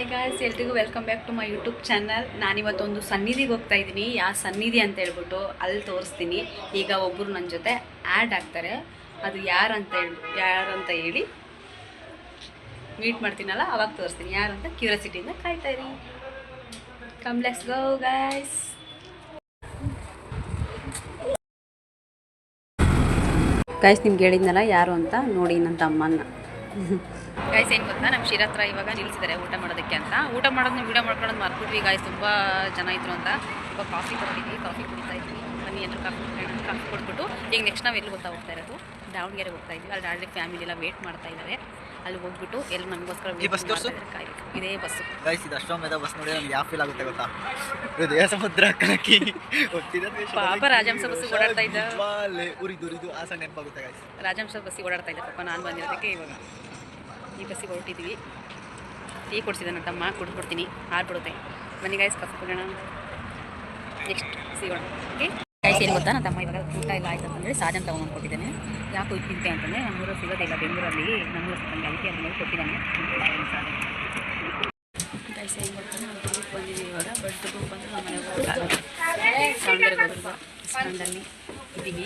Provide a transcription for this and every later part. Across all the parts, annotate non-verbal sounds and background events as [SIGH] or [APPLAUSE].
Hi guys ಎಲ್ರಿಗೂ welcome back to my YouTube channel ನಾನಿವತ್ತೊಂದು ಸನ್ನಿಧಿಗೆ ಹೋಗ್ತಾ ಇದ್ದೀನಿ. ಯಾವ ಸನ್ನಿಧಿ ಅಂತ ಹೇಳ್ಬಿಟ್ಟು ಅಲ್ಲಿ ತೋರಿಸ್ತೀನಿ. ಈಗ ಒಬ್ಬರು ನನ್ನ ಜೊತೆ ಆ್ಯಡ್ ಆಗ್ತಾರೆ. ಅದು ಯಾರಂತ ಹೇಳಿ ಯಾರಂತ ಹೇಳಿ ಮೀಟ್ ಮಾಡ್ತೀನಲ್ಲ, ಅವಾಗ ತೋರಿಸ್ತೀನಿ. ಯಾರಂತ ಕ್ಯೂರಿಯಾಸಿಟಿಯಿಂದ ಕಾಯ್ತಾ ಇದ್ದೀನಿ ಕಂಪ್ಲೆಕ್ಸ್ ಗೋ ಗಾಯ್ಸ್ ಗಾಯ್ಸ್ ನಿಮ್ಗೆ ಹೇಳಿದ್ನಲ್ಲ ಯಾರು ಅಂತ, ನೋಡಿ ನನ್ನ ತಮ್ಮನ್ನ. [LAUGHS] ಗಾಯ್ಸ್ ಏನು ಗೊತ್ತಾ? ನಮ್ಮ ಶಿರ ಹತ್ರ ಇವಾಗ ನಿಲ್ಲಿಸಿದ್ದಾರೆ ಊಟ ಮಾಡೋದಕ್ಕೆ ಅಂತ. ಊಟ ಮಾಡೋದನ್ನ ವಿಡಿಯೋ ಮಾಡ್ಕೊಳೋದು ಮರ್ಬಿಟ್ವಿ ಗಾಯ್ಸ್ ತುಂಬ ಜನ ಇದ್ರು ಅಂತ. ಇವಾಗ ಕಾಫಿ ಕೊಟ್ಟಿದ್ವಿ ಕಾಫಿ ಕುಡಿತಾ ಇದ್ವಿ. ಬನ್ನಿ ಎಲ್ಲರೂ ಕಾಫಿ ಕಾಫಿ ಕೊಟ್ಬಿಟ್ಟು ಈಗ ನೆಕ್ಸ್ಟ್ ನಾವು ಎಲ್ಲಿ ಗೊತ್ತಾ ಹೋಗ್ತಾ ಇರೋದು? ದಾವಣಗೆರೆ ಹೋಗ್ತಾ ಇದ್ವಿ. ಅಲ್ಲಿ ಆಲ್ರೆಡಿ ಫ್ಯಾಮಿಲಿ ಎಲ್ಲ ವೇಟ್ ಮಾಡ್ತಾ ಇದ್ದಾರೆ ಅಲ್ಲಿ ಹೋಗ್ಬಿಟ್ಟು ಎಲ್ಲ ನಮಗೋಸ್ಕರ ಈ ಬಸ್ ತೋರ್ಸು. ಕಾಯ್ಬೇಕು. ಇದೇ ಬಸ್ಸು ಗೈಸ್ ಇದು ಅಷ್ಟೊಮ್ಮೆ ಬಸ್ ನೋಡಿ ನಮ್ಗೆ ಯಾವ ಫೀಲ್ ಆಗುತ್ತೆ ಗೊತ್ತಾ? ಹೃದಯ ಸಮುದ್ರ ಕಣಕಿ ಪಾಪ ರಾಜಹಂಸ ಬಸ್ ಓಡಾಡ್ತಾ ಇದ್ದ. ಉರಿದು ಉರಿದು ಆ ಸಣ್ಣ ನೆನಪಾಗುತ್ತೆ ಗೈಸ್ ರಾಜಹಂಸ ಬಸ್ಸಿಗೆ ಓಡಾಡ್ತಾ ಇದ್ದೆ. ಪಾಪ ನಾನು ಬಂದಿರೋದಕ್ಕೆ ಇವಾಗ. ಈ ಬಸ್ಸಿಗೆ ಹೊರಟಿದ್ದೀವಿ ಟೀ ಕೊಡ್ಸಿದ್ದೆ ನನ್ನ ತಮ್ಮ ಕುಡಿದ್ಬಿಡ್ತೀನಿ. ಆರ್ಬಿಡುತ್ತೆ ಬನ್ನಿ ಗೈಸ್ ಕಾಫಿ ಕೊಡೋಣ ನೆಕ್ಸ್ಟ್ ಸಿಗೋಣ ಓಕೆ ಗೈಸ್ ಏನು ಗೊತ್ತಾ? ನನ್ನ ತಮ್ಮ ಇವಾಗ ಊಟ ಇಲ್ಲ ಆಯ್ತು ಅಂತಂದರೆ ಸಾಜನ್ ತೊಗೊಂಡು ಕೊಟ್ಟಿದ್ದಾನೆ ಯಾಕೆ ಹೋಗ್ತಿದ್ದೆ ಅಂತಂದರೆ ನಮ್ಮೂರು ಸಿಗೋದಿಲ್ಲ ಬೆಂಗಳೂರಲ್ಲಿ ನಮ್ಮೂರು ಸಿಕ್ಕಂಗೆ ಅದಕ್ಕೆ ಅದನ್ನ ಕೊಟ್ಟಿದ್ದಾನೆ. ಗೈಸ್ ಏನು ಗೊತ್ತಾ ನಾವು ದುರ್ಗಕ್ಕೆ ಬಂದಿದ್ದೀವಿ ಇವಾಗ ಬಟ್ ದುರ್ಗಕ್ಕೆ ಬಂದು ನಮ್ಮ ಮನೆಗೆ ಹೋಗೋಕ್ಕಾಗಲ್ಲ ದಾವಣಗೆರೆಗೆ ಹೋಗಿರುವ ಸ್ಟ್ಯಾಂಡಲ್ಲಿ ಇದ್ದೀವಿ.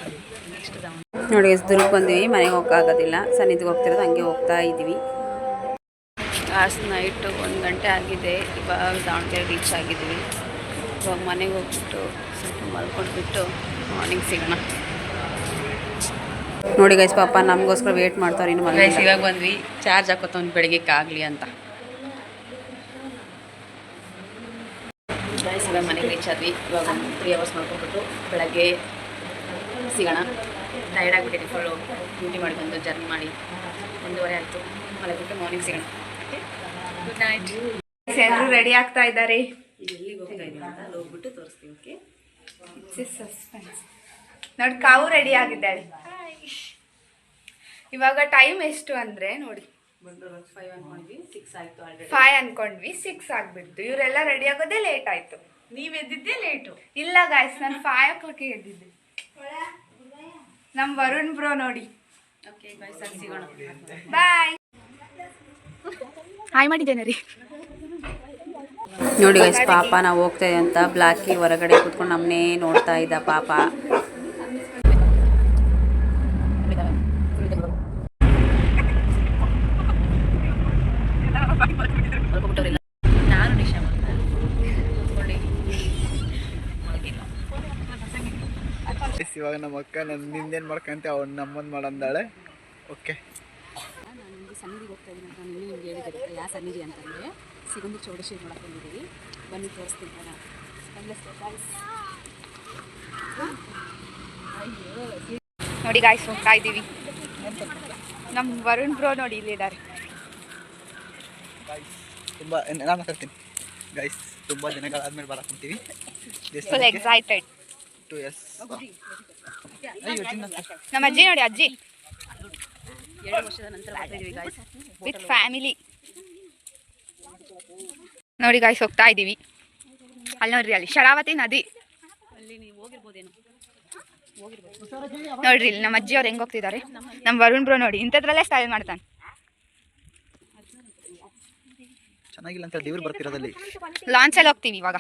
ನೆಕ್ಸ್ಟ್ ದಾವಣಗೆರೆ ನೋಡಿ ದುರ್ಗ ಬಂದ್ವಿ ಮನೆಗೆ ಹೋಗೋಕ್ಕಾಗೋದಿಲ್ಲ ಸನ್ನಿಧಿಗೆ ಹೋಗ್ತಿರೋದು ಹಂಗೆ ಹೋಗ್ತಾ ಇದ್ದೀವಿ. ಲಾಸ್ಟ್ ನೈಟು ಒಂದು ಗಂಟೆ ಆಗಿದೆ ಇವಾಗ ದಾವಣಗೆರೆ ರೀಚ್ ಆಗಿದ್ದೀವಿ ಇವಾಗ ಮನೆಗೆ ಹೋಗ್ಬಿಟ್ಟು ಸ್ವಲ್ಪ ಮಲ್ಕೊಂಡ್ಬಿಟ್ಟು ಮಾರ್ನಿಂಗ್ ಸಿಗೋಣ. ನೋಡಿ ಗೈಸ್ ಪಾಪ ನಮಗೋಸ್ಕರ ವೇಟ್ ಮಾಡ್ತಾರೆ ಇನ್ನು ಗೈಸ್ ಇವಾಗ ಬಂದ್ವಿ. ಚಾರ್ಜ್ ಹಾಕೋತವ್ನು ಬೆಳಗ್ಗೆ ಆಗಲಿ ಅಂತ. ಗೈಸ್ ಇವಾಗ ಮನೆಗೆ ರೀಚ್ ಆದ್ವಿ. ಇವಾಗ ಒಂದು ತ್ರೀ ಅವರ್ಸ್ ಮಾಡ್ಕೊಂಡ್ಬಿಟ್ಟು ಬೆಳಗ್ಗೆ ಸಿಗೋಣ. ಟೈರ್ಡ್ ಆಗಿಬಿಟ್ಟಿದೆ ಫುಲ್ಲು ಡ್ಯೂಟಿ ಮಾಡಿ ಬಂದು ಜರ್ನಿ ಮಾಡಿ ಒಂದೂವರೆ ಆಯಿತು. ಮಲಗಿಬಿಟ್ಟು ಮಾರ್ನಿಂಗ್ ಸಿಗೋಣ. ಗುಡ್ ನೈಟ್ ಎಲ್ಲರೂ ರೆಡಿ ಆಗ್ತಾ ಇದ್ದಾರೆ. ಎಲ್ಲಿಗೆ ಹೋಗ್ತಾ ಇದ್ದೀವಿ ಅಂತ ಅಲ್ಲಿ ಹೋಗ್ಬಿಟ್ಟು ತೋರಿಸ್ತೀವಿ ಓಕೆ ಸಸ್ಪೆನ್ಸ್ ನೋಡಿ ಕಾವು ರೆಡಿ ಆಗಿದ್ದಾಳೆ. ಇವಾಗ ಟೈಮ್ ಎಷ್ಟು ಅಂದ್ರೆ ನೋಡಿ. ಫೈವ್ ಅನ್ಕೊಂಡ್ವಿ ಸಿಕ್ಸ್ ಆಯಿತು ಆಲ್ರೆಡಿ ಫೈವ್ ಅನ್ಕೊಂಡ್ವಿ ಸಿಕ್ಸ್ ಆಗ್ಬಿಡ್ತು. ಇವರೆಲ್ಲ ರೆಡಿ ಆಗೋದೇ ಲೇಟ್ ಆಯ್ತು. ನೀವು ಎದ್ದಿದ್ದೇ ಲೇಟು ಇಲ್ಲ ಗಾಯ್ಸ್ ನಾನು ಫೈವ್ ಓ ಕ್ಲಾಕ್ ಎದ್ದಿದ್ದೆ. ನಮ್ ವರುಣ್ ಬ್ರೋ ನೋಡಿ. ಓಕೆ ಬಾಯ್ ಸರ್ ಸಿಗೋಣ ಬಾಯ್ ಹಾಯ್ ಮಾಡಿದ್ದೇನೆ ರೀ ನೋಡಿ ಗೈಸ್ ಪಾಪ ನಾವು ಹೋಗ್ತಾ ಇದೆ ಅಂತ ಬ್ಲಾಕಿ ಹೊರಗಡೆ ಕೂತ್ಕೊಂಡು ನಮ್ಮನ್ನೇ ನೋಡ್ತಾ ಇದ್ದ ಪಾಪ ನಾನು ನಿಶಾ ನೋಡಿ ಇವಾಗ ನಮ್ಮ ಅಕ್ಕ ನನ್ನ ನಿಂದೇನು ಮಾಡ್ಕಂತೆ ಅವ್ನು ನಮ್ಮನ್ನು ಮಾಡಂದಾಳೆ. ಓಕೆ. ನಾನು ನಿಮಗೆ ಸನ್ನಿಧಿಗೆ ಹೋಗ್ತಾ ಇದ್ದೀನಿ ಅಂತ ನಾನು ನಿಮಗೆ ಹೇಳಿದೆ ಯಾವ ಸನ್ನಿಧಿ ಅಂತಂದರೆ ಸಿಗಂದು ಚೌಡೇಶ್ವರಿ ಮಾಡ್ಕೊಂಡಿದ್ದೀವಿ ಬಂದಿದ್ದೀವಿ ಬನ್ನಿ ತೋರಿಸ್ತೀನಿ ಅಣ್ಣ ನೋಡಿ ಗಾಯ್ಸ್ ಹೋಗ್ತಾ ಇದ್ದೀವಿ. ನಮ್ಮ ವರುಣ್ ಬ್ರೋ ನೋಡಿ ಇಲ್ಲಿದ್ದಾರೆ ತುಂಬಾ ತುಂಬ ನಾನು ಮಾತಾಡ್ತೀನಿ. ಗೈಸ್ ತುಂಬ ದಿನಗಳಾದ್ಮೇಲೆ ಬರಕೊಂತೀವಿ ಎಕ್ಸೈಟೆಡ್ ಟು ಚಿನ್ನ ನಮ್ಮ ಅಜ್ಜಿ ನೋಡಿ ಅಜ್ಜಿ. ಎರಡು ವರ್ಷದ ನಂತರ ಬರ್ತಾ ಗಾಯ್ಸ್ ವಿತ್ ಫ್ಯಾಮಿಲಿ ನೋಡಿ ಗಾಯ್ಸ್ ಹೋಗ್ತಾ ಇದ್ದೀವಿ. ಅಲ್ಲಿ ನೋಡ್ರಿ ಅಲ್ಲಿ ಶರಾವತಿ ನದಿ. ಅಲ್ಲಿ ನೀವು ಹೋಗಿರ್ಬೋದೇನೋ. ನೋಡ್ರಿ ಇಲ್ಲಿ ನಮ್ಮ ಅಜ್ಜಿ ಅವ್ರು ಹೆಂಗ್ ಹೋಗ್ತಿದ್ದಾರೆ. ನಮ್ಮ ವರುಣ್ ಬ್ರೋ ನೋಡಿ ಇಂಥದ್ರಲ್ಲೇ ಸ್ಟೈಲ್ ಮಾಡ್ತಾನೆ. ಚೆನ್ನಾಗಿಲ್ಲ ಅಂತ ಡಿವ್ರು ಬರ್ತಿರೋದಲ್ಲಿ. ಲಾಂಚಲ್ಲಿ ಹೋಗ್ತೀವಿ ಇವಾಗ.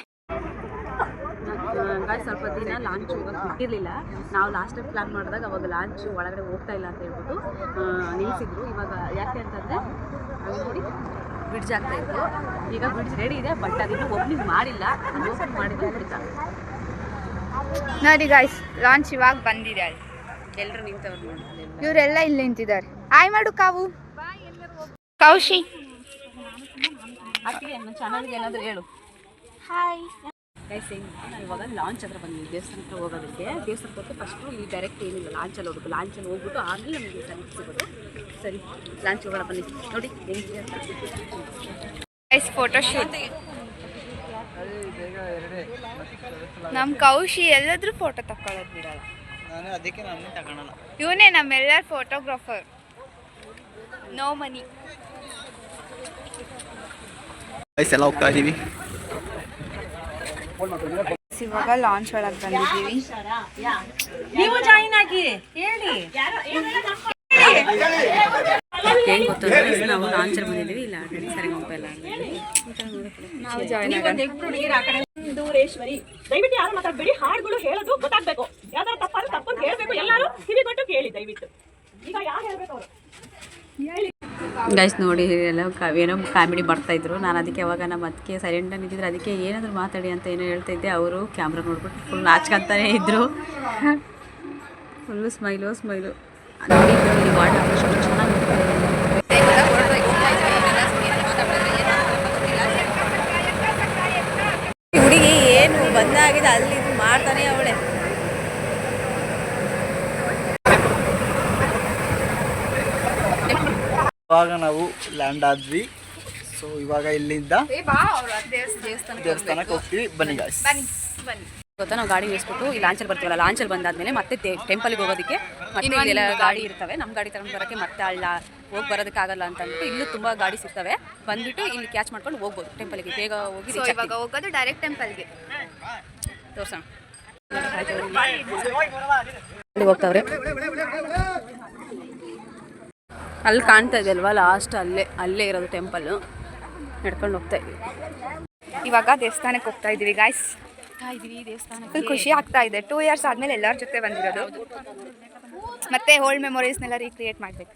ಗಾಯ್ಸ್ ಸ್ವಲ್ಪ ದಿನ ಲಾಂಚ್ ಇವಾಗ ಬಿಟ್ಟಿರಲಿಲ್ಲ. ನಾವು ಲಾಸ್ಟ್ ಟೈಮ್ ಪ್ಲಾನ್ ಮಾಡಿದಾಗ ಅವಾಗ ಲಾಂಚ್ ಒಳಗಡೆ ಹೋಗ್ತಾ ಇಲ್ಲ ಅಂತ ಹೇಳ್ಬಿಟ್ಟು ನಿಲ್ಲಿಸಿದ್ರು ನಿಲ್ಸಿದ್ರು. ಇವಾಗ ಯಾಕೆ ಅಂತಂದರೆ ನೋಡಿ ಬ್ರಿಡ್ಜ್ ಆಗ್ತಾ ಇತ್ತು. ಈಗ ಬ್ರಿಡ್ಜ್ ರೆಡಿ ಇದೆ ಬಟ್ ಅದಿನ್ನೂ ಓಪನಿಂಗ್ ಮಾಡಿಲ್ಲ. ಓಪನ್ ಮಾಡಿದ್ರೆ ಬಿಡ್ತಾ ನೋಡಿ ಗಾಯ್ಸ್ ಲಾಂಚ್ ಇವಾಗ ಬಂದಿದೆ ಅಲ್ಲಿ. ಎಲ್ಲರೂ ನಿಂತವ್ರು ನೋಡಿ ಇವರೆಲ್ಲ ಇಲ್ಲಿ ನಿಂತಿದ್ದಾರೆ. ಆಯ್ ಮಾಡು ಕಾವು. ಕೌಶಿ. ಚಾನಲ್ಗೆ ಏನಾದರೂ ಹೇಳು. ಹಾಯ್ ಗೈಸ್ ಹೆಂಗೆ ನಾವು ಇವಾಗ ಲಾಂಚ್ ಹತ್ರ ಬಂದಿದ್ದೀನಿ ದೇವಸ್ಥಾನಕ್ಕೆ ಹೋಗೋದಕ್ಕೆ. ದೇವಸ್ಥಾನಕ್ಕೆ ಹೋಗಿ ಫಸ್ಟು ಇಲ್ಲಿ ಡೈರೆಕ್ಟ್ ಏನಿಲ್ಲ ಲಾಂಚಲ್ಲಿ ಹೋಗ್ಬೇಕು. ಲಾಂಚಲ್ಲಿ ಹೋಗ್ಬಿಟ್ಟು ಆಮೇಲೆ ನಮಗೆ ದೇವಸ್ಥಾನಕ್ಕೆ ಸಿಗೋದು. ಸರಿ ಲಾಂಚ್ ಹೋಗೋಣ ಬನ್ನಿ. ನೋಡಿ ಹೆಂಗಿದೆ ಅಂತ. ಗೈಸ್ ಫೋಟೋ ಶೂಟ್ ನಮ್ಮ ಕೌಶಿ ಎಲ್ಲಾದ್ರೂ ಫೋಟೋ ತಕೊಳ್ಳೋದು ಬಿಡಲ್ಲ. ನಾನು ಅದಕ್ಕೆ ನಾನು ತಗೊಳಲ್ಲ. ಇವನೇ ನಮ್ಮೆಲ್ಲರ ಫೋಟೋಗ್ರಾಫರ್ ನೋ ಮನಿ ಗೈಸ್ ಎಲ್ಲ ಹೋಗ್ತಾ ಇದ್ದೀವಿ ಇವಾಗ ಲಾಂಚ್ ಒಳಗೆ ಬಂದಿದ್ದೀವಿ. ನೀವು ಜಾಯಿನ್ ಆಗಿ ಹೇಳಿ. ಹೆಂಗ್ ಗೊತ್ತಿಲ್ಲ ನಾವು ಲಾಂಚಲ್ಲಿ ಬಂದಿದ್ದೀವಿ. ಇಲ್ಲ ಸರಿ ಆಡಿದ್ವಿ ನಾವು ಜಾಯ್ನ್ ಆಗೋಣ. ದೂರೇಶ್ವರಿ ದಯವಿಟ್ಟು ಯಾರು ಮಾತಾಡಬೇಡಿ ಹಾಡುಗಳು ಹೇಳೋದು ಗೊತ್ತಾಗ್ಬೇಕು. ಯಾವ್ದಾರು ತಪ್ಪಾದ್ರೆ ತಪ್ಪಂತ ಹೇಳ್ಬೇಕು. ಎಲ್ಲರೂ ಕಿವಿಗೊಟ್ಟು ಕೇಳಿ ದಯವಿಟ್ಟು. ಈಗ ಯಾರು ಹೇಳ್ಬೇಕು ಅವರು? ಗೈಸ್ ನೋಡಿ, ಎಲ್ಲ ಏನೋ ಕಾಮಿಡಿ ಬರ್ತಾಯಿದ್ರು ನಾನು ಅದಕ್ಕೆ ಅವಾಗ ನಮ್ಮ ಅದಕ್ಕೆ ಸೈಲೆಂಟಾಗಿ ನಿಂತಿದ್ರೆ, ಅದಕ್ಕೆ ಏನಾದರೂ ಮಾತಾಡಿ ಅಂತ ಏನೋ ಹೇಳ್ತಾ ಇದ್ದೆ. ಅವರು ಕ್ಯಾಮ್ರಾ ನೋಡ್ಬಿಟ್ಟು ಫುಲ್ ನಾಚ್ಕೊಂತಾನೆ ಇದ್ದರು ಫುಲ್ಲು ಸ್ಮೈಲು ಸ್ಮೈಲು ನೋಡಿ ವಾಟರ್ ಎಷ್ಟು ಚೆನ್ನಾಗಿ ಹುಡುಗಿ ಏನು ಬಂದಾಗಿದೆ, ಅಲ್ಲಿ ಮಾಡ್ತಾನೆ ಅವಳೆ. ಇವಾಗ ನಾವು ಲ್ಯಾಂಡ್ ಆದ್ವಿ. ಸೊ ಇವಾಗ ಇಲ್ಲಿಂದ ಬಾ ಅವ್ರು ದೇವಸ್ಥಾನ ದೇವಸ್ಥಾನಕ್ಕೆ ಹೋಗ್ತೀವಿ. ಬನ್ನಿ ಗಾಯ್ಸ್ ಬನ್ನಿ ಬನ್ನಿ. ಗೊತ್ತಾ ನಾವು ಗಾಡಿ ಇಳಿಸ್ಬಿಟ್ಟು ಈ ಲಾಂಚಲ್ಲಿ ಬರ್ತೀವಲ್ಲ ಲಾಂಚಲ್ಲಿ ಬಂದಾದ್ಮೇಲೆ ಮತ್ತೆ ಟೆಂಪಲ್ಗೆ ಹೋಗೋದಕ್ಕೆ ಮತ್ತೆ ಇಲ್ಲೆಲ್ಲ ಗಾಡಿ. ಇರ್ತವೆ. ನಮ್ಮ ಗಾಡಿ ತಗೊಂಡು ಬರೋಕ್ಕೆ ಮತ್ತೆ ಅಲ್ಲ ಹೋಗಿ ಬರೋದಕ್ಕಾಗಲ್ಲ ಅಂತ ಅಂದ್ಬಿಟ್ಟು ಇಲ್ಲೂ ತುಂಬ ಗಾಡಿ ಸಿಗ್ತವೆ. ಬಂದ್ಬಿಟ್ಟು ಇಲ್ಲಿ ಕ್ಯಾಚ್ ಮಾಡ್ಕೊಂಡು ಹೋಗ್ಬೋದು ಟೆಂಪಲ್ಗೆ ಬೇಗ ಹೋಗಿ ಇವಾಗ ಹೋಗೋದು ಡೈರೆಕ್ಟ್ ಟೆಂಪಲ್ಗೆ ತೋರ್ಸೋಣ. ಹೋಗ್ತಾವ್ರೆ. ಅಲ್ಲಿ ಕಾಣ್ತಾ ಇದೆ ಅಲ್ವಾ? ಲಾಸ್ಟ್ ಅಲ್ಲೇ ಅಲ್ಲೇ ಇರೋದು ಟೆಂಪಲ್ ನಡ್ಕೊಂಡು ಹೋಗ್ತಾ ಇದ್ವಿ ಇವಾಗ ದೇವಸ್ಥಾನಕ್ಕೆ ಹೋಗ್ತಾ ಇದೀವಿ ಗಾಯ್ಸ್ ಇದೀವಿ ದೇವಸ್ಥಾನ ಫುಲ್ ಖುಷಿ ಆಗ್ತಾ ಇದೆ. ಟೂ ಇಯರ್ಸ್ ಆದ್ಮೇಲೆ ಎಲ್ಲರ ಜೊತೆ ಬಂದಿರೋದು. ಮತ್ತೆ ಓಲ್ಡ್ ಮೆಮೊರೀಸ್ನೆಲ್ಲ ರೀಕ್ರಿಯೇಟ್ ಮಾಡ್ಬೇಕು.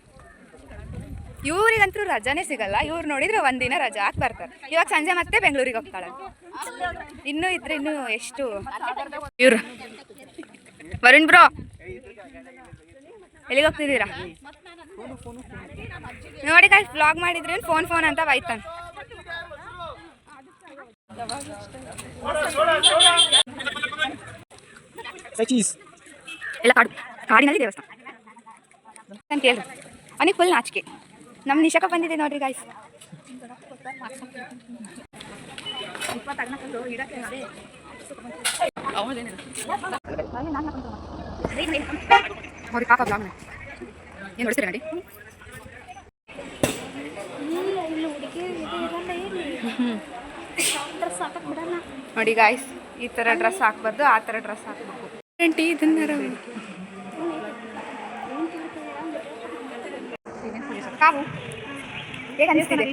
ಇವ್ರಿಗಂತೂ ರಜಾನೇ ಸಿಗಲ್ಲ. ಇವ್ರು ನೋಡಿದ್ರೆ ಒಂದಿನ ರಜಾ ಹಾಕಿ ಬರ್ತಾರೆ. ಇವಾಗ ಸಂಜೆ ಮತ್ತೆ ಬೆಂಗಳೂರಿಗೆ ಹೋಗ್ತಾಳೆ. ಇನ್ನೂ ಇದ್ರೆ ಇನ್ನೂ ಎಷ್ಟು? ಇವ್ರು. ವರುಣ್ ಬ್ರೋ ಎಲ್ಲಿಗೆ ಹೋಗ್ತಿದ್ದೀರಾ? ನೋಡಿ ಗಾಯ್ಸ್ ಬ್ಲಾಗ್ ಮಾಡಿದ್ರೆ ಫೋನ್ ಫೋನ್ ಅಂತ ಬೈತಾನೆ. ಎಲ್ಲ ಕಾಡು ಕಾಡಿನಲ್ಲಿ ದೇವಸ್ಥಾನ. ನಾನು ಕೇಳು ಅವನಿಗೆ ಫುಲ್ ನಾಚಿಕೆ. ನಮ್ಮ ನಿಶಕ ಬಂದಿದೆ ನೋಡ್ರಿ ಗಾಯ್ಸ್ ನೋಡಿ ಪಾಪ ಬ್ಲಾಗ್ನ ಏನು ಹೊಡಿಸ್ತೀರಾ ನೋಡಿ ನೋಡಿ ಗಾಯ್ಸ್ ಈ ತರ ಡ್ರೆಸ್ ಹಾಕ್ಬಾರ್ದು ಆ ತರ ಡ್ರೆಸ್ ಹಾಕ್ಬೇಕು. ಆಂಟಿ ಇದನ್ನ ಕಾವು ಹೇಗೆ ಅನಿಸ್ತಿದೆ?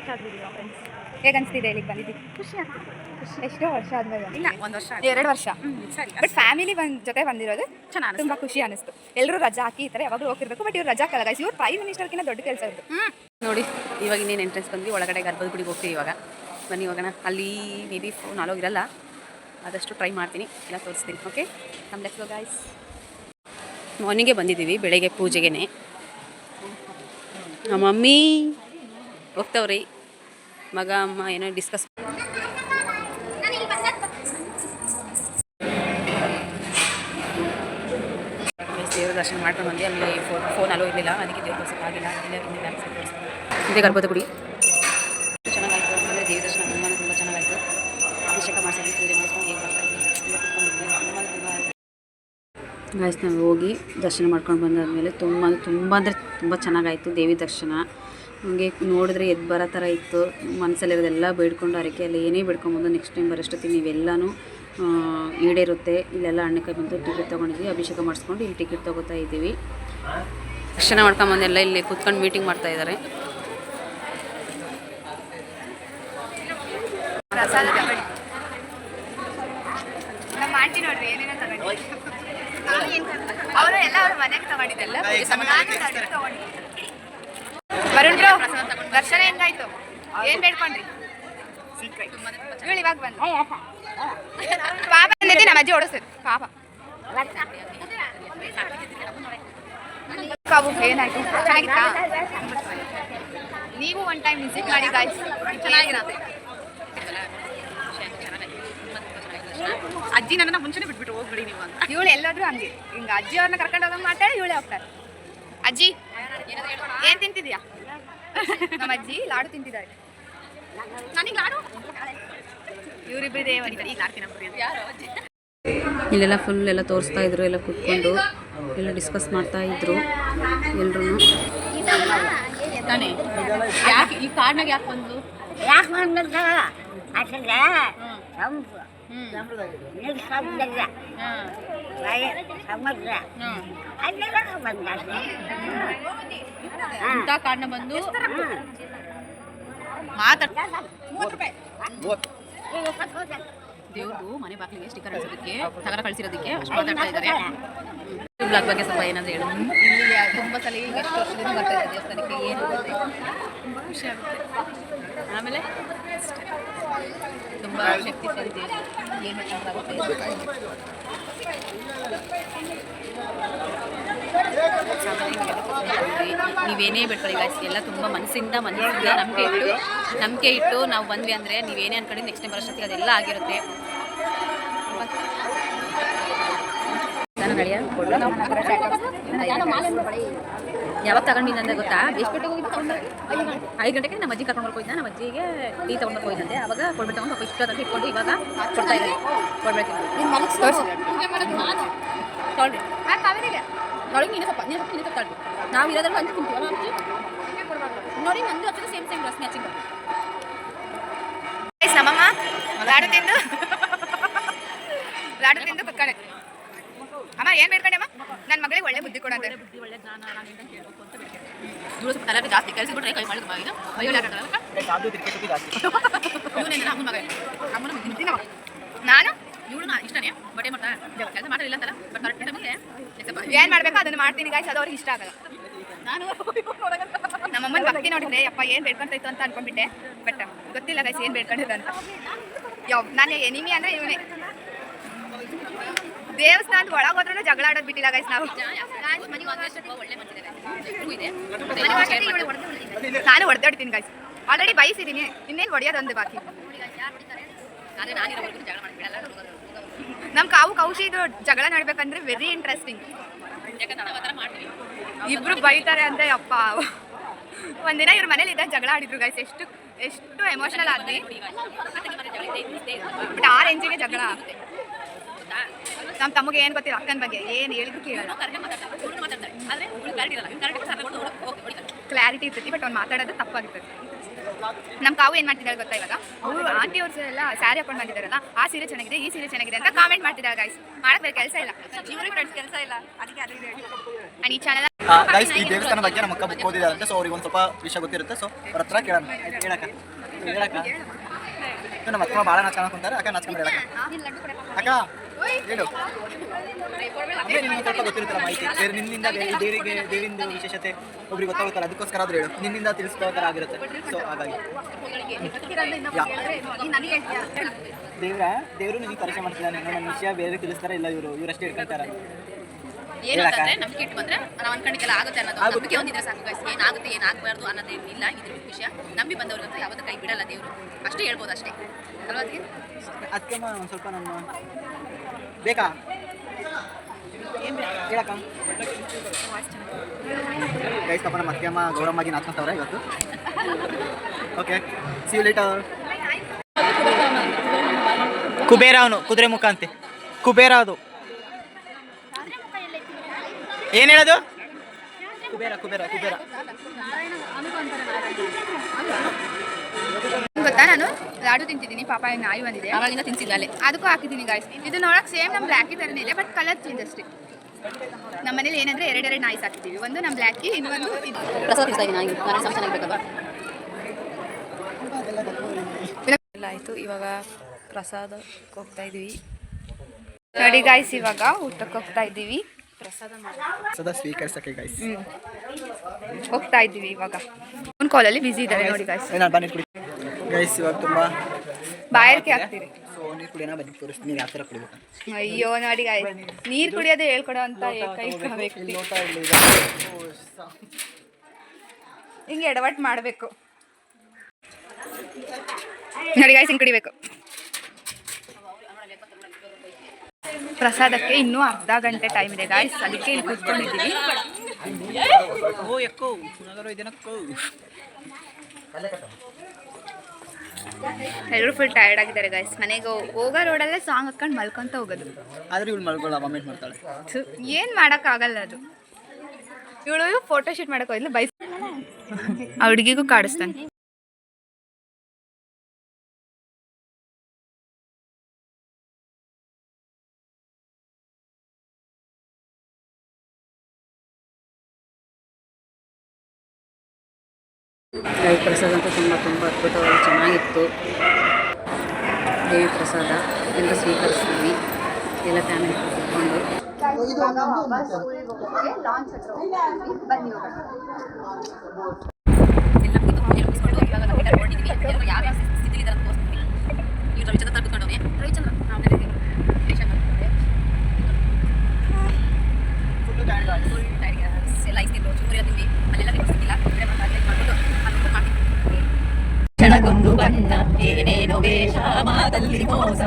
ಹೇಗೆ ಅನಿಸ್ತಿದೆ ಇಲ್ಲಿಗೆ ಬಂದಿದ್ದೀವಿ ಖುಷಿ ಎಷ್ಟೋ ವರ್ಷ ಆದ್ಮೇಲೆ. ಇಲ್ಲ ಒಂದು ವರ್ಷ ಎರಡು ವರ್ಷ? ಸರಿ ಬಟ್ ಫ್ಯಾಮಿಲಿ ಬಂದ್ ಜೊತೆ ಬಂದಿರೋದು? ಚೆನ್ನಾಗಿ ತುಂಬಾ ಖುಷಿ ಅನಿಸ್ತು. ಎಲ್ಲರೂ ರಜಾ ಹಾಕಿ ಈ ಥರ ಯಾವಾಗಲೂ ಹೋಗಿರ್ಬೇಕು ಬಟ್ ಇವ್ರು ರಜಾ ಕಲ ಗೈಸ್ ಇವ್ರು ಪ್ರೈಮ್ ಮಿನಿಸ್ಟರ್ಕಿಂತ ದೊಡ್ಡ ಕೆಲಸ ಇತ್ತು ನೋಡಿ ಇವಾಗ ಇನ್ನೇನು ಎಂಟ್ರೆನ್ಸ್ ಬಂದ್ವಿ ಒಳಗಡೆ ಗರ್ಭದ ಗುಡಿಗೆ ಹೋಗ್ತೀವಿ ಇವಾಗ. ಬನ್ನಿ ಹೋಗೋಣ. ಅಲ್ಲಿ ಮೇ ಬಿ ಫೋನ್ ಅಲೋಗಿರಲ್ಲ ಆದಷ್ಟು ಟ್ರೈ ಮಾಡ್ತೀನಿ. ಎಲ್ಲ ತೋರಿಸ್ತೀನಿ ಓಕೆ ನಮ್ಮ ಗೋ ಗಾಯ್ಸ್ ಮಾರ್ನಿಂಗೇ ಬಂದಿದ್ದೀವಿ ಬೆಳಗ್ಗೆ ಪೂಜೆಗೇನೆ. ನಮ್ಮ ಮಮ್ಮಿ ಹೋಗ್ತಾವ್ರಿ. ಮಗ ಅಮ್ಮ ಏನೋ ಡಿಸ್ಕಸ್ ದೇವ್ರ ದರ್ಶನ ಮಾಡ್ಕೊಂಡು ಬಂದು ಅಲ್ಲಿ ಫೋನ್ ಫೋನ್ ಅಲ್ಲೂ ಇರಲಿಲ್ಲ. ಅದಕ್ಕೆ ದೇವ್ರ ದರ್ಶನ ಆಗಿಲ್ಲ. ಇಲ್ಲ ಇನ್ನಿಲ್ಲ ಅನ್ಸುತ್ತೆ ತೋರಿಸ್ತೀನಿ. ಇದೇ ಗರ್ಭದ ಗುಡಿ. ಚೆನ್ನಾಗಾಯಿತು. ಅಂದರೆ ದೇವ್ರ ದರ್ಶನ ತುಂಬಾ ತುಂಬ ಚೆನ್ನಾಗಾಯಿತು. ಅಭಿಷೇಕ ಮಾಡಿಸಿದ್ವಿ ಪೂಜೆ ಮಾಡಿಸ್ಕೊಂಡು ಹೇಗೆ ಬರ್ತಾ ಇದ್ವಿ ತುಂಬ ತುಂಬ ತುಂಬ ಗಾಯ್ಸ್ ನಾವು ಹೋಗಿ ದರ್ಶನ ಮಾಡ್ಕೊಂಡು ಬಂದಾದಮೇಲೆ ತುಂಬ ಅಂದರೆ ತುಂಬ ಅಂದರೆ ತುಂಬ ಚೆನ್ನಾಗಾಯಿತು ದೇವಿ ದರ್ಶನ. ನಮಗೆ ನೋಡಿದ್ರೆ ಎದ್ದು ಬರೋ ಥರ ಇತ್ತು. ಮನಸ್ಸಲ್ಲಿರೋದೆಲ್ಲ ಬೇಡ್ಕೊಂಡು ಹರಕೆ ಅಲ್ಲಿ ಏನೇ ಬೇಡ್ಕೊಂಬೋದು ನೆಕ್ಸ್ಟ್ ಟೈಮ್ ಬರೋಷ್ಟೊತ್ತಿಗೆ ನೀವೆಲ್ಲನೂ ಈಡೇರುತ್ತೆ. ಇಲ್ಲೆಲ್ಲ ಹಣ್ಣಕಾಯಿ ಬಂದು ಟಿಕೆಟ್ ತೊಗೊಂಡಿದ್ವಿ ಅಭಿಷೇಕ ಮಾಡಿಸ್ಕೊಂಡು ಇಲ್ಲಿ ಟಿಕೆಟ್ ತೊಗೋತಾ ಇದ್ದೀವಿ. ದರ್ಶನ ಮಾಡ್ಕೊಂಬಂದೆಲ್ಲ ಇಲ್ಲಿ ಕೂತ್ಕೊಂಡು ಮೀಟಿಂಗ್ ಮಾಡ್ತಾ ಇದ್ದಾರೆ. ನೋಡ್ರಿ ಏನೇನೋ ತಗೊಂಡು ಅವರು ಎಲ್ಲ ಅವ್ರ ಮನೆಗೆ ತಗೊಂಡಿದ್ದೆಲ್ಲ ವರುಣ್ ಬ್ರೋ ದರ್ಶನ ಹೆಂಗಾಯ್ತು? ಏನ್ ಬೇಡ್ಕೊಂಡ್ರಿ? ಇವಳು ಇವಾಗ ಬಂದು. ಪಾಪ ಬಂದೈತಿ ನಮ್ಮ ಅಜ್ಜಿ ಓಡಿಸ್ತಾರೆ ಪಾಪ. ಕಾವು ಏನಾಯ್ತು? ಚೆನ್ನಾಗಿತ್ತಾ? ನೀವು ಒನ್ ಟೈಮ್ ವಿಸಿಟ್ ಮಾಡಿ ಗಾಯ್ಸ್ ಚೆನ್ನಾಗಿರುತ್ತೆ. ಅಜ್ಜಿ ನನ್ನ ಮುಂಚೆನೇ ಬಿಟ್ಬಿಟ್ಟು ಹೋಗ್ಬಿಡಿ ನೀವು ಅಂತ. ಇವಳು ಎಲ್ಲಾದ್ರೂ ಹಂಗೆ. ಹಿಂಗ ಅಜ್ಜಿ ಅವ್ರನ್ನ ಕರ್ಕೊಂಡು ಹೋಗಂಗ್ ಮಾತಾಡಿ ಇವಳೇ ಹೋಗ್ತಾರೆ. ಅಜ್ಜಿ ಏನ್ ತಿಂತಿದ್ಯಾ? ನಮ್ಮ ಅಜ್ಜಿ ಲಾಡು ತಿಂತಿದ್ದಾರೆ. ನನಗೆ ಲಾಡು? ಇವರಿಬ್ಬರೇ ಈಗ ಲಾಡ್ತೀನಿ ಇಲ್ಲೆಲ್ಲ ಫುಲ್ ಎಲ್ಲ ತೋರಿಸ್ತಾ ಇದ್ರು ಎಲ್ಲ ಕೂತ್ಕೊಂಡು ಎಲ್ಲ ಡಿಸ್ಕಸ್ ಮಾಡ್ತಾ ಇದ್ರು ಎಲ್ರು ತಾನೇ ಯಾಕೆ ಈ ಕಾರ್ಡ್ನಾಗ ಯಾಕೆ ಬಂದು ಯಾಕೆ ಯಾಕಂದ್ರೆ ಸಮುದ್ರ ಅಲ್ಲೆಲ್ಲ ಬಂದ ಅಂತ ಕಾರಣ ಬಂದು ಮಾತಾಡ್ ದೇವ್ರದ್ದು ಮನೆ ಬಾಗಿಲಿಗೆ ಸ್ಟಿಕ್ಕರ್ ಹಾಕ್ಸೋದಕ್ಕೆ ತಗರ ಕಳಿಸಿರೋದಕ್ಕೆ ಅಷ್ಟು ಮಾತಾಡ್ತಾ ಇದ್ದಾರೆ ಬ್ಲಾಗ್ ಬಗ್ಗೆ ಸ್ವಲ್ಪ ಏನಾದ್ರು ಹೇಳು ಇಲ್ಲಿ ತುಂಬ ಸಲ ಈಗ ಎಷ್ಟು ವರ್ಷದಿಂದ ಬರ್ತಾ ಇದೆ ದೇವಸ್ಥಾನಕ್ಕೆ ಏನು. ಖುಷಿ ಆಗುತ್ತೆ ಆಮೇಲೆ ತುಂಬ ಶಕ್ತಿ ಏನು ಆಗುತ್ತೆ ನೀವೇನೇ ಬಿಟ್ಕೊಳ್ಳಿ ಗಾಯ್ಸ್ ಎಲ್ಲ ತುಂಬ ಮನಸ್ಸಿಂದ ಮನಸ್ಸಿಂದ ನಂಬಿಕೆ ಇಟ್ಟು ನಂಬಿಕೆ ಇಟ್ಟು ನಾವು ಬಂದ್ವಿ ಅಂದರೆ ನೀವೇನೇ ಅನ್ಕೊಂಡು ನೆಕ್ಸ್ಟ್ ಟೈಮ್ ಬರೋಷ್ಟೊತ್ತಿಗೆ ಅದೆಲ್ಲ ಆಗಿರುತ್ತೆ. ನಡೆಯ ಯಾವಾಗ ತಗೊಂಡಿದ್ದೆ ಅಂತ ಗೊತ್ತಾ? ಎಷ್ಟು ಗಂಟೆಗೆ ಹೋಗಿದ್ದು? ಐದು ಗಂಟೆಗೆ ನಮ್ಮ ಅಜ್ಜಿ ಕರ್ಕೊಂಡು ಹೋಗಿದ್ದೆ ನಮ್ಮ ಅಜ್ಜಿಗೆ ಟೀ ತಗೊಂಡು ಹೋಗಿದ್ದಂತೆ ಅವಾಗ ಕೊಡ್ಬೇಕು ತಗೊಂಡು ಇಷ್ಟು ಅಂತ ಇಟ್ಕೊಂಡು ಇವಾಗ ಕೊಡ್ತಾ ಇದ್ದೀನಿ ಕೊಡ್ಬೇಕು. ತೊಗೊಳ್ರಿ ನೋಡಿ ನೀನು ಸ್ವಲ್ಪ ನೀನು ನೀನು ಸ್ವಲ್ಪ ತಗೊಳ್ರಿ ನಾವು ಇರೋದ್ರಲ್ಲಿ ಹಂಚಿ ತಿಂತೀವಿ. ನೋಡಿ ನಂದು ಹಚ್ಚಿದ್ರೆ ಸೇಮ್ ಸೇಮ್ ಡ್ರೆಸ್ ಮ್ಯಾಚಿಂಗ್ ನಮ್ಮಮ್ಮ ಲಾಡು ತಿಂದು. [LAUGHS] ಲಾಡು ತಿಂದು ಕುತ್ಕೊಂಡೆ ಅಮ್ಮ, ಏನ್ ಬೇಡ್ಕೊಂಡೆ ಅಮ್ಮ? ನನ್ನ ಮಗಳಿಗೆ ಒಳ್ಳೆ ಬುದ್ಧಿ ಕೊಡಂತೆ ಬುದ್ಧಿ ಒಳ್ಳೆ ಜ್ಞಾನ ನಾನು? ಅಂತ ಹೇಳಬೇಕು ಅಂತ ಸ್ವಲ್ಪ ಜಾಸ್ತಿ ಕಳಿಸ್ಬಿಟ್ರೆ ಕೈ ಮಾಡಿದ ಮಗ ನಾನು ಇವಳು ಇಷ್ಟನೇ ಬಟ್ ಏನು ಕೆಲಸ ಮಾಡಿಲ್ಲ ಅಂತಲ್ಲ ಬಟ್ ಕರೆಕ್ಟ್ ಟೈಮಿಗೆ ಏನ್ ಮಾಡ್ಬೇಕು? ಅದನ್ನ ಮಾಡ್ತೀನಿ ಗಾಯ್ಸ್ ಅದು ಅವ್ರಿಗೆ ಇಷ್ಟ ಆಗಲ್ಲ. ನಾನು ನಮ್ಮಮ್ಮನ ಭಕ್ತಿ ನೋಡಿದ್ರೆ ಅಪ್ಪ ಏನ್ ಬೇಡ್ಕೊಂತೈತು ಅಂತ ಅನ್ಕೊಂಡ್ಬಿಟ್ಟೆ. ಬಟ್ ಗೊತ್ತಿಲ್ಲ ಗೈಸ್ ಏನ್ ಬೇಡ್ಕೊಂಡಿದ್ದೆ ಅಂತ. ಯಾವ ನಾನು ಎನಿಮಿ ಅಂದ್ರೆ ಇವನೇ. ದೇವಸ್ಥಾನದ ಒಳಗೆ ಹೋದ್ರೂ ಜಗಳ ಆಡೋದು ಬಿಟ್ಟಿಲ್ಲ ಗೈಸ್ ನಾವು. ನಾನು ಹೊಡೆದಾಡ್ತೀನಿ ಗೈಸ್ ಆಲ್ರೆಡಿ ಬಯಸಿದ್ದೀನಿ ಇನ್ನೇನು ಹೊಡೆಯೋದೊಂದು ಬಾಕಿ. ನಮ್ ಕಾವು ಕೌಶಿದು ಜಗಳ ನಡ್ಬೇಕಂದ್ರೆ ವೆರಿ ಇಂಟ್ರೆಸ್ಟಿಂಗ್ ಇಬ್ರು ಬೈತಾರೆ ಅಂದ್ರೆ ಅಪ್ಪ ಒಂದಿನ ಇವ್ರ ಮನೇಲಿ ಇದ್ದಾಗ ಜಗಳ ಆಡಿದ್ರು ಗೈಸ್ ಎಷ್ಟು ಎಷ್ಟು ಎಮೋಷನಲ್ ಆದ್ವಿ. ಬಟ್ ಆ ರೇಂಜಿಗೆ ಜಗಳ. ನಮ್ಮ ತಮಗೆ ಏನು ಗೊತ್ತಿಲ್ಲ ಅಕ್ಕನ ಬಗ್ಗೆ ಏನ್ ಹೇಳಿದ್ರು ಕೇಳಲ್ಲ. ಕ್ಲಾರಿಟಿ ಇರ್ತೈತಿ ಬಟ್ ಅವ್ನು ಮಾತಾಡೋದು ತಪ್ಪಾಗಿರ್ತದೆ ನಮ್ಮ ಕಾವು ಏನ್ ಮಾಡ್ತಿದ್ದಾರೆ ಗೊತ್ತಾ ಇವಾಗ? ಅವರು ಆಂಟಿ ಅವ್ರು ಎಲ್ಲ ಸ್ಯಾರಿ ಹಾಕೊಂಡು ಬಂದಿದ್ದಾರಲ್ಲ ಆ ಸೀರೆ ಚೆನ್ನಾಗಿದೆ ಈ ಸೀರೆ ಚೆನ್ನಾಗಿದೆ ಅಂತ ಕಾಮೆಂಟ್ ಮಾಡ್ತಿದ್ದಾರೆ ಗೈಸ್ ಮಾಡಕ್ ಬೇರೆ ಕೆಲಸ ಇಲ್ಲ. ಕೆಲಸ ಇಲ್ಲ ಅದಕ್ಕೆ ಅದು. And ಈ ಚಾನಲ್ ಗೈಸ್ ಈ ದೇವಸ್ಥಾನ ಬಗ್ಗೆ ನಮ್ಮ ಅಕ್ಕ ಬುಕ್ ಓದಿದಾರಂತೆ ಸೊ ಅವ್ರಿಗೆ ಒಂದು ಸ್ವಲ್ಪ ವಿಷಯ ಗೊತ್ತಿರುತ್ತೆ ಸೊ ಅವ್ರ ಹತ್ರ ಕೇಳೋಣ. ಹೇಳಕ್ಕ? ಹೇಳಕ್ಕ? ನಮ್ಮ ಅಕ್ಕ ಭಾಳ ನಾಚ್ಕೊಂತಾರೆ ಅಕ್ಕ ನಾಚ್ಕೊಂಡು ಹೇಳಕ್ಕ ಅಕ್ಕ ಹೇಳು. ಅಂದ್ರೆ ನಿಮ್ಗೆ ಸ್ವಲ್ಪ ಗೊತ್ತಿರುತ್ತಲ್ಲ ಮಾಹಿತಿ. ಬೇರೆ ನಿನ್ನಿಂದ ದೇವಿಗೆ ದೇವಿಂದ ವಿಶೇಷತೆ ಒಬ್ರಿಗೆ ಗೊತ್ತಾಗುತ್ತಲ್ಲ ಅದಕ್ಕೋಸ್ಕರ ಆದ್ರೂ ಹೇಳು. ನಿನ್ನಿಂದ ತಿಳಿಸ್ಕೋ ಥರ ಆಗಿರುತ್ತೆ. ಸೊ ಹಾಗಾಗಿ. ದೇವ್ರ ದೇವರು ನಿಮಗೆ ಪರಿಚಯ ಮಾಡ್ತಿದ್ದಾನೆ. ನನ್ನ ವಿಷಯ ಬೇರೆ ತಿಳಿಸ್ತಾರೆ ಇಲ್ಲ ಇವರು ಇವರಷ್ಟೇ ಇಟ್ಕೊಂತಾರೆ ಏನು ಅಂತಂದ್ರೆ ನಂಬಿಕೆ ಇಟ್ಟು ಬಂದ್ರೆ ನಾವು ಅನ್ಕೊಂಡಿಗೆಲ್ಲ ಆಗುತ್ತೆ ಅನ್ನೋದು. ನಂಬಿಕೆ ಹೊಂದಿದ್ರೆ ಸಾಕು ಗೈಸ್ ಏನಾಗುತ್ತೆ ಏನಾಗಬಾರ್ದು ಇಲ್ಲ ಇದ್ರ ವಿಷಯ. ನಂಬಿ ಬಂದವ್ರಿಗಂತೂ ಯಾವತ್ತೂ ಕೈ ಬಿಡಲ್ಲ ದೇವರು. ಅಷ್ಟೇ ಹೇಳ್ಬೋದು ಅಷ್ಟೇ. ಅಲ್ವಾ ಅದಕ್ಕೆ ಒಂದು ಸ್ವಲ್ಪ ನಮ್ಮ ಬೇಕಾ? ಹೇಳಕ್ಕ. ಗೈಸ್ ಪಾಪ ನಮ್ಮ ಅತ್ತೆಯಮ್ಮ ಗೌರಮ್ಮಾಗಿ ನಾಚ್ಕೊಂತವ್ರೆ ಇವತ್ತು. ಓಕೆ ಸಿ ಲೇಟರ್ ಕುಬೇರ ಅವನು, ಕುದುರೆ ಮುಖ ಅಂತೆ. ಕುಬೇರ ಅದು. ಏನು ಹೇಳೋದು? ಕುಬೇರ ಕುಬೇರ ಕುಬೇರ. ಗೊತ್ತಾ ನಾನು? ಲಾಡು ತಿಂತಿದ್ದೀನಿ ಪಾಪ ನಾಯಿ ಬಂದಿದೆ. ಅವಾಗಿಂದ ತಿನ್ಸಿಲ್ಲ ಅಲ್ಲೇ. ಅದಕ್ಕೂ ಹಾಕಿದ್ದೀನಿ ಗಾಯ್ಸ್ ಇದು ನೋಡಕ್ ಸೇಮ್ ನಮ್ಮ ಬ್ಲ್ಯಾಕಿ ಥರನೇ ಇದೆ ಬಟ್ ಕಲರ್ ಚೇಂಜ್ ಅಷ್ಟೇ. ನಮ್ಮ ಮನೇಲಿ ಏನಂದ್ರೆ ಎರಡೆರಡು ನಾಯಿ ಸಾಕಿದ್ದೀವಿ ಒಂದು ನಮ್ಮ ಬ್ಲ್ಯಾಕಿ ಇನ್ನೊಂದು ಇದು. ಪ್ರಸಾದ ತಿನ್ಸ್ತಾ ಇದ್ದೀನಿ ನಾನು ನಾನು ಸ್ವಲ್ಪ ಚೆನ್ನಾಗಿರ್ಬೇಕಲ್ವಾ? ಎಲ್ಲ ಆಯಿತು. ಇವಾಗ ಪ್ರಸಾದಕ್ಕೆ ಹೋಗ್ತಾ ಇದ್ದೀವಿ. ನೋಡಿ ಗಾಯ್ಸ್ ಇವಾಗ ಊಟಕ್ಕೆ ಹೋಗ್ತಾ ಇದ್ದೀವಿ. ಪ್ರಸಾದ ಸ್ವೀಕರಿಸಕ್ಕೆ ಗೈಸ್ ಹೋಗ್ತಾ ಇದ್ದೀವಿ ಇವಾಗ. ಫೋನ್ ಕಾಲಲ್ಲಿ ಬಿಸಿ ಇದ್ದಾರೆ ನೋಡಿ ಗಾಯ್ಸ್ ಗೈಸ್ ಇವಾಗ ತುಂಬ ಬಾಯಾರಿಕೆ ಆಗ್ತೀರಿ ಸೊ ನೀರು ಕುಡಿಯೋಣ ಬನ್ನಿ ತೋರಿಸ್ತೀನಿ ಯಾವ ಥರ ಕುಡಿಬೇಕು? ಅಯ್ಯೋ ನೋಡಿ ಗಾಯ್ಸ್ ನೀರು ಕುಡಿಯೋದು ಹೇಳ್ಕೊಡೋ ಅಂತ ಏಕೈಕ ವ್ಯಕ್ತಿ. ಹಿಂಗೆ ಎಡವಟ್ ಮಾಡಬೇಕು. ನೋಡಿ ಗಾಯ್ಸ್ ಹಿಂಗೆ ಕುಡಿಬೇಕು. ಪ್ರಸಾದಕ್ಕೆ ಇನ್ನೂ ಅರ್ಧ ಗಂಟೆ ಟೈಮ್ ಇದೆ ಗಾಯ್ಸ್ ಅದಕ್ಕೆ ಇಲ್ಲಿ ಕೂತ್ಕೊಂಡಿದ್ದೀವಿ. ಓ ಎಕ್ಕೋ ನಗರ ಇದನ್ನಕ್ಕೋ ಎಲ್ಲರೂ ಫುಲ್ ಟೈರ್ಡ್ ಆಗಿದ್ದಾರೆ ಗೈಸ್ ಮನೆಗೆ ಹೋಗೋ ರೋಡಲ್ಲೇ ಸಾಂಗ್ ಹಾಕೊಂಡು ಮಲ್ಕೊಂತ ಹೋಗೋದು. ಆದ್ರೆ ಇವಳು ಮಲ್ಕೊಳ್ಳ ವಾಮಿಟ್ ಮಾಡ್ತಾಳೆ. ಏನ್ ಮಾಡಕ್ಕಾಗಲ್ಲ ಅದು. ಇವಳು ಫೋಟೋ ಶೂಟ್ ಮಾಡಕ್ ಹೋಯ್ಲು ಬೈಸ್ ಆ ಹುಡುಗಿಗೂ ಕಾಡಿಸ್ತಾನೆ. ಪ್ರಸಾದ ಅಂತೂ ತುಂಬ ತುಂಬ ಅದ್ಭುತವಾಗಿ ಚೆನ್ನಾಗಿತ್ತು. ದೇವಿ ಪ್ರಸಾದ ಎಲ್ಲ ಸ್ವೀಕರಿಸ್ತೀವಿ. ಎಲ್ಲ ಫ್ಯಾಮಿಲಿ ಕೂತ್ಕೊಂಡು. ಇವಾಗ ವಾಪಸ್ ಊರಿಗೆ ಹೋಗೋಕ್ಕೆ ಲಾಂಚ್ ಹತ್ರ ಹೋಗ್ತೀವಿ. ಬನ್ನಿ ಹೋಗೋಣ. ಎಲ್ಲ ಇಸ್ತಿದ್ರು ಚೂರಿ ಇವಾಗ గుండు కన్న ఏ నేను వేష మా తల్లి మోస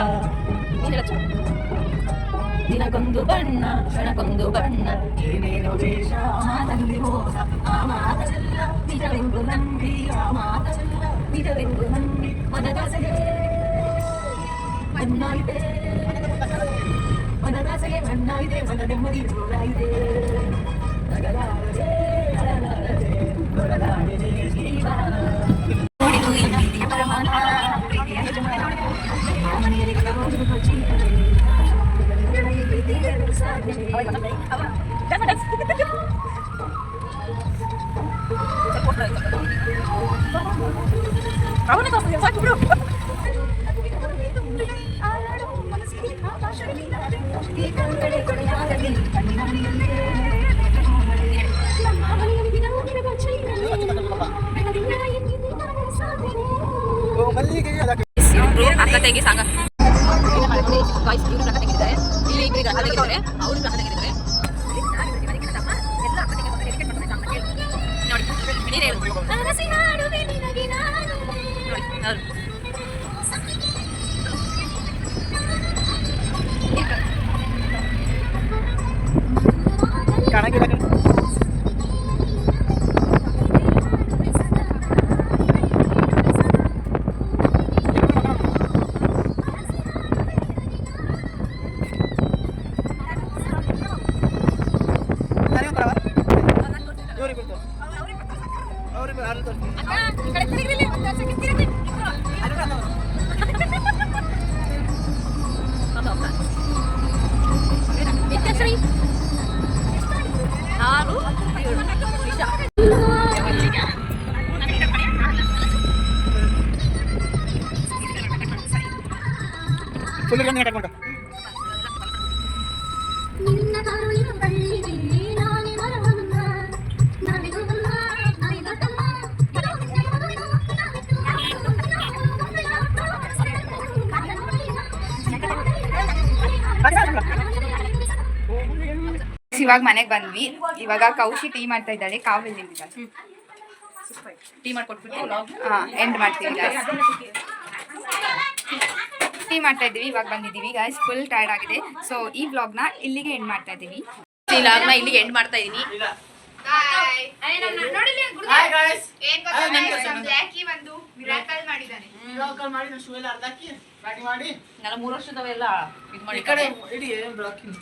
దినకొందు బಣ್ణ క్షణకొందు బಣ್ణ ఏ నేను వేష మా తల్లి మోస. ఆ మాత చెల్ల నిజవెందు నంబి ఆ మాత చెల్ల నిజవెందు నంబి మనదాసగే మన్నాయితే మనదాసగే మన్నాయితే మన నెమ్మది చూడాయితే నగలాడే నగలాడే నగలాడే జీవన ಪ್ರೀತಿಯ ಪರಮಾನ ಪ್ರೀತಿಯ ನೀನೇ ಹೇಳು. ನೋಡಿ ಅವ್ರು. ಇವಾಗ ಮನೆಗೆ ಬಂದ್ವಿ. ಇವಾಗ ಕೌಶಿ ಟೀ ಮಾಡ್ತಾ ಇದ್ದಾಳೆ ಕಾವಲ್ ನಿಂತಿದ್ದಾಳೆ ಟೀ ಮಾಡ್ಕೊಟ್ಬಿಟ್ಟು ಹಾಂ ಎಂಡ್ ಮಾಡ್ತೀವಿ ಟೀ ಮಾಡ್ತಾ ಇದ್ದೀವಿ ಇವಾಗ ಬಂದಿದ್ದೀವಿ ಗಾಯ್ಸ್ ಫುಲ್ ಟೈರ್ಡ್ ಆಗಿದೆ. ಸೊ ಈ ವ್ಲಾಗ್ನ ಇಲ್ಲಿಗೆ ಎಂಡ್ ಮಾಡ್ತಾ ಇದ್ದೀವಿ ಈ ಲಾಗ್ನ ಇಲ್ಲಿಗೆ ಎಂಡ್ ಮಾಡ್ತಾ ಮಾಡಿ ನಾನು ಮೂರು ವರ್ಷದವೆಲ್ಲ ಇದು ಮಾಡಿ ಕಡೆ ಇಡಿ ಬ್ಲಾಕಿಂಗ್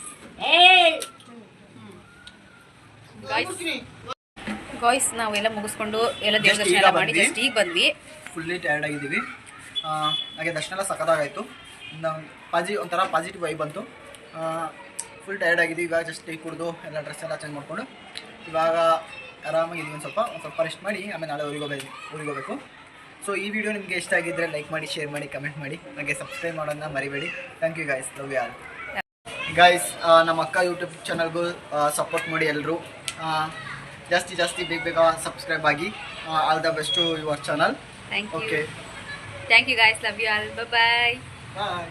ಗಾಯ್ಸ್ ನಾವೆಲ್ಲ ಮುಗಿಸ್ಕೊಂಡು ಎಲ್ಲ ದೇವ್ರ ದರ್ಶನ ಎಲ್ಲ ಮಾಡಿ. ಜಸ್ಟ್ ಈಗ ಬಂದ್ವಿ. ಫುಲ್ಲಿ ಟಯರ್ಡ್ ಆಗಿದ್ದೀವಿ. ಹಾಗೆ ದರ್ಶನ ಎಲ್ಲ ಸಖತ್ತಾಗಾಯಿತು. ನಾವು ಪಾಜಿ ಒಂಥರ ಪಾಸಿಟಿವ್ ವೈ ಬಂತು. ಫುಲ್ ಟಯರ್ಡ್ ಆಗಿದ್ದೀವಿ. ಇವಾಗ ಜಸ್ಟ್ ಟೀ ಕುಡಿದು ಎಲ್ಲ ಡ್ರೆಸ್ ಎಲ್ಲ ಚೇಂಜ್ ಮಾಡಿಕೊಂಡು. ಇವಾಗ ಆರಾಮಾಗಿದ್ದೀವಿ ಒಂದು ಸ್ವಲ್ಪ. ಒಂದು ಸ್ವಲ್ಪ ರೆಸ್ಟ್ ಮಾಡಿ ಆಮೇಲೆ ನಾಳೆ ಊರಿಗೆ ಹೋಗ್ಬೇಕು ಊರಿಗೆ ಹೋಗಬೇಕು. ಸೊ ಈ ವಿಡಿಯೋ ನಿಮಗೆ ಇಷ್ಟ ಆಗಿದ್ದರೆ ಲೈಕ್ ಮಾಡಿ ಶೇರ್ ಮಾಡಿ ಕಮೆಂಟ್ ಮಾಡಿ. ನನಗೆ ಸಬ್ಸ್ಕ್ರೈಬ್ ಮಾಡೋದನ್ನ ಮರಿಬೇಡಿ. ಥ್ಯಾಂಕ್ ಯು ಗಾಯ್ಸ್ ಲವ್ ಯಾರ್ ಗಾಯ್ಸ್ ನಮ್ಮ ಅಕ್ಕ ಯೂಟ್ಯೂಬ್ ಚಾನಲ್ಗೂ ಸಪೋರ್ಟ್ ಮಾಡಿ ಎಲ್ಲರೂ ಜಾಸ್ತಿ ಜಾಸ್ತಿ ಬೇಗ ಬೇಗ ಸಬ್ಸ್ಕ್ರೈಬ್ ಆಗಿ all the best to your channel thank you okay thank you guys love you all bye bye